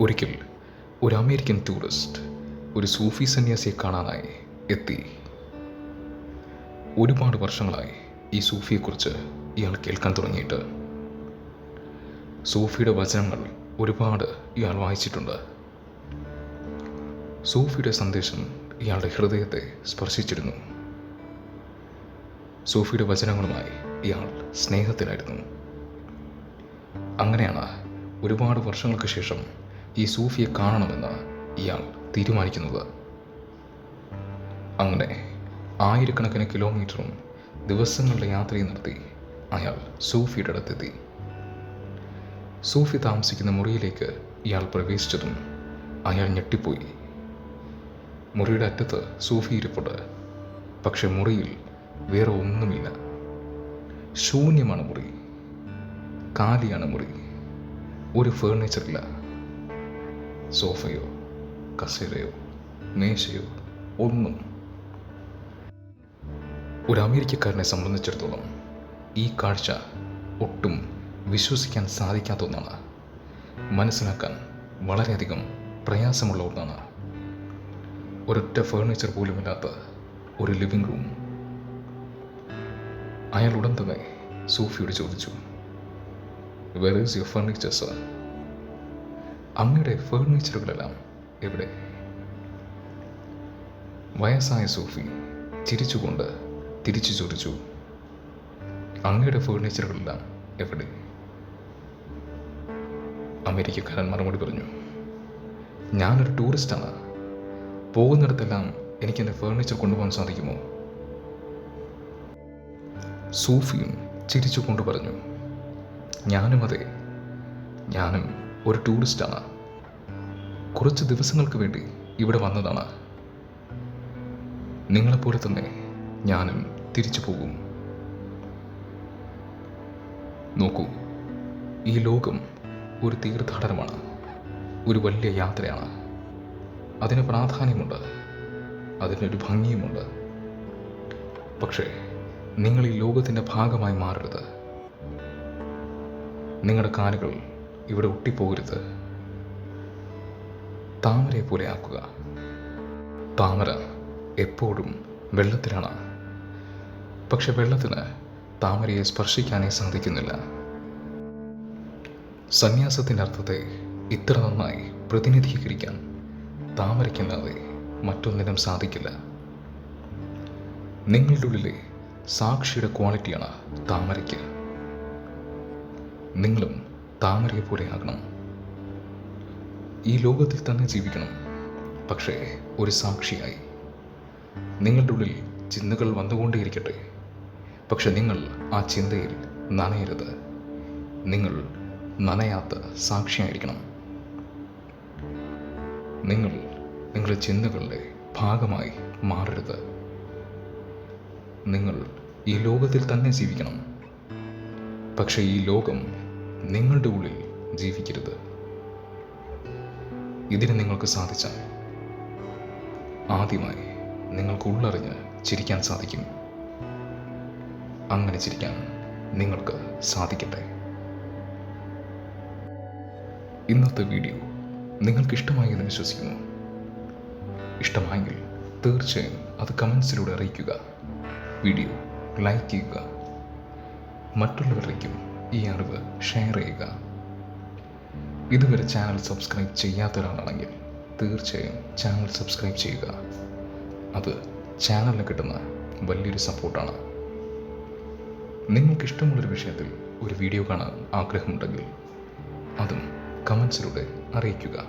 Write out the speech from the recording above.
ഒരിക്കൽ ഒരു American tourist ഒരു സൂഫി സന്യാസിയെ കാണാനായി എത്തി. ഒരുപാട് വർഷങ്ങളായി ഈ സൂഫിയെക്കുറിച്ച് ഇയാൾ കേൾക്കാൻ തുടങ്ങിയിട്ട്. സൂഫിയുടെ വചനങ്ങൾ ഒരുപാട് ഇയാൾ വായിച്ചിട്ടുണ്ട്. സൂഫിയുടെ സന്ദേശം ഇയാളുടെ ഹൃദയത്തെ സ്പർശിച്ചിരുന്നു. സൂഫിയുടെ വചനങ്ങളുമായി ഇയാൾ സ്നേഹത്തിലായിരുന്നു. അങ്ങനെയാണ് ഒരുപാട് വർഷങ്ങൾക്ക് ശേഷം ഈ സൂഫിയെ കാണണമെന്ന് ഇയാൾ തീരുമാനിക്കുന്നത്. അങ്ങനെ ആയിരക്കണക്കിന് കിലോമീറ്ററും ദിവസങ്ങളുടെ യാത്രയും നടത്തി അയാൾ സൂഫിയുടെ അടുത്തെത്തി. സൂഫി താമസിക്കുന്ന മുറിയിലേക്ക് ഇയാൾ പ്രവേശിച്ചതും അയാൾ ഞെട്ടിപ്പോയി. മുറിയുടെ അറ്റത്ത് സൂഫി ഇരിപ്പുണ്ട്. പക്ഷെ മുറിയിൽ വേറെ ഒന്നുമില്ല. ശൂന്യമാണ് മുറി. കാലിയാണ് മുറി. ഒരു ഫേർണിച്ചറില്ല സോഫയോ കസേരയോ മേശയോ ഒന്നും. ഒരു അമേരിക്കക്കാരനെ സംബന്ധിച്ചിടത്തോളം ഈ കാഴ്ച ഒട്ടും വിശ്വസിക്കാൻ സാധിക്കാത്ത ഒന്നാണ്. മനസ്സിലാക്കാൻ വളരെയധികം പ്രയാസമുള്ള ഒന്നാണ്. ഒരൊറ്റ ഫേർണിച്ചർ പോലുമില്ലാത്ത ഒരു ലിവിംഗ് റൂം അയാൾ ഉടൻ തന്നെ സൂഫിയോട് ചോദിച്ചു വെർ ഈസ് യുവർ ഫർണിച്ചർ അങ്ങയുടെ ഫേർണിച്ചറുകളെല്ലാം എവിടെ? വയസ്സായ സൂഫി ചിരിച്ചുകൊണ്ട് തിരിച്ചു ചോദിച്ചു അങ്ങയുടെ ഫേർണിച്ചറുകളെല്ലാം എവിടെ? അമേരിക്കക്കാരൻ മറുപടി പറഞ്ഞു ഞാനൊരു ടൂറിസ്റ്റാണ് പോകുന്നിടത്തെല്ലാം എനിക്ക് എന്റെ ഫേർണിച്ചർ കൊണ്ടുപോകാൻ സാധിക്കുമോ? സൂഫിയും ചിരിച്ചുകൊണ്ട് പറഞ്ഞു ഞാനും അതെ. ഞാനും ഒരു ടൂറിസ്റ്റാണ്. കുറച്ച് ദിവസങ്ങൾക്ക് വേണ്ടി ഇവിടെ വന്നതാണ്. നിങ്ങളെപ്പോലെ തന്നെ ഞാനും തിരിച്ചു പോകും. നോക്കൂ ഈ ലോകം ഒരു തീർത്ഥാടനമാണ് ഒരു വലിയ യാത്രയാണ്. അതിന് പ്രാധാന്യമുണ്ട് അതിനൊരു ഭംഗിയുമുണ്ട്. പക്ഷേ നിങ്ങൾ ഈ ലോകത്തിന്റെ ഭാഗമായി മാറരുത്. നിങ്ങളുടെ കാലുകൾ ഇവിടെ ഒട്ടിപ്പോകരുത്. താമരയെ പോലെ ആക്കുക. താമര എപ്പോഴും വെള്ളത്തിലാണ്. പക്ഷെ വെള്ളത്തിന് താമരയെ സ്പർശിക്കാനേ സാധിക്കുന്നില്ല. സന്യാസത്തിന്റെ അർത്ഥത്തെ ഇത്ര നന്നായി പ്രതിനിധീകരിക്കാൻ താമരയ്ക്കല്ലാതെ മറ്റൊന്നിനും സാധിക്കില്ല. നിങ്ങളുടെ ഉള്ളിലെ സാക്ഷിയുടെ ക്വാളിറ്റിയാണ് താമരയ്ക്ക്. നിങ്ങളും താമരയെ പോലെ ആകണം. ഈ ലോകത്തിൽ തന്നെ ജീവിക്കണം. പക്ഷേ ഒരു സാക്ഷിയായി. നിങ്ങളുടെ ഉള്ളിൽ ചിന്തകൾ വന്നുകൊണ്ടേയിരിക്കട്ടെ. പക്ഷെ നിങ്ങൾ ആ ചിന്തയിൽ നനയരുത്. നിങ്ങൾ നനയാത്ത സാക്ഷിയായിരിക്കണം. നിങ്ങൾ നിങ്ങളുടെ ചിന്തകളുടെ ഭാഗമായി മാറരുത്. നിങ്ങൾ ഈ ലോകത്തിൽ തന്നെ ജീവിക്കണം. പക്ഷേ ഈ ലോകം നിങ്ങളുടെ ഉള്ളിൽ ജീവിക്കരുത്. ഇതിന് നിങ്ങൾക്ക് സാധിച്ചാൽ ആദ്യമായി നിങ്ങൾക്ക് ഉള്ളറിഞ്ഞ് ചിരിക്കാൻ സാധിക്കും. അങ്ങനെ ചിരിക്കാൻ നിങ്ങൾക്ക് സാധിക്കട്ടെ. ഇന്നത്തെ വീഡിയോ നിങ്ങൾക്ക് ഇഷ്ടമായി എന്ന് വിശ്വസിക്കുന്നു. ഇഷ്ടമായെങ്കിൽ തീർച്ചയായും അത് കമൻസിലൂടെ അറിയിക്കുക. വീഡിയോ ലൈക്ക് ചെയ്യുക. മറ്റുള്ളവരിലേക്കും ഈ അറിവ് ഷെയർ ചെയ്യുക. ഇതുവരെ ചാനൽ സബ്സ്ക്രൈബ് ചെയ്യാത്ത ഒരാളാണെങ്കിൽ തീർച്ചയായും ചാനൽ സബ്സ്ക്രൈബ് ചെയ്യുക. അത് ചാനലിന് കിട്ടുന്ന വലിയൊരു സപ്പോർട്ടാണ് നിങ്ങൾക്കിഷ്ടമുള്ളൊരു വിഷയത്തിൽ ഒരു വീഡിയോ കാണാൻ ആഗ്രഹമുണ്ടെങ്കിൽ അതും കമൻസിലൂടെ അറിയിക്കുക.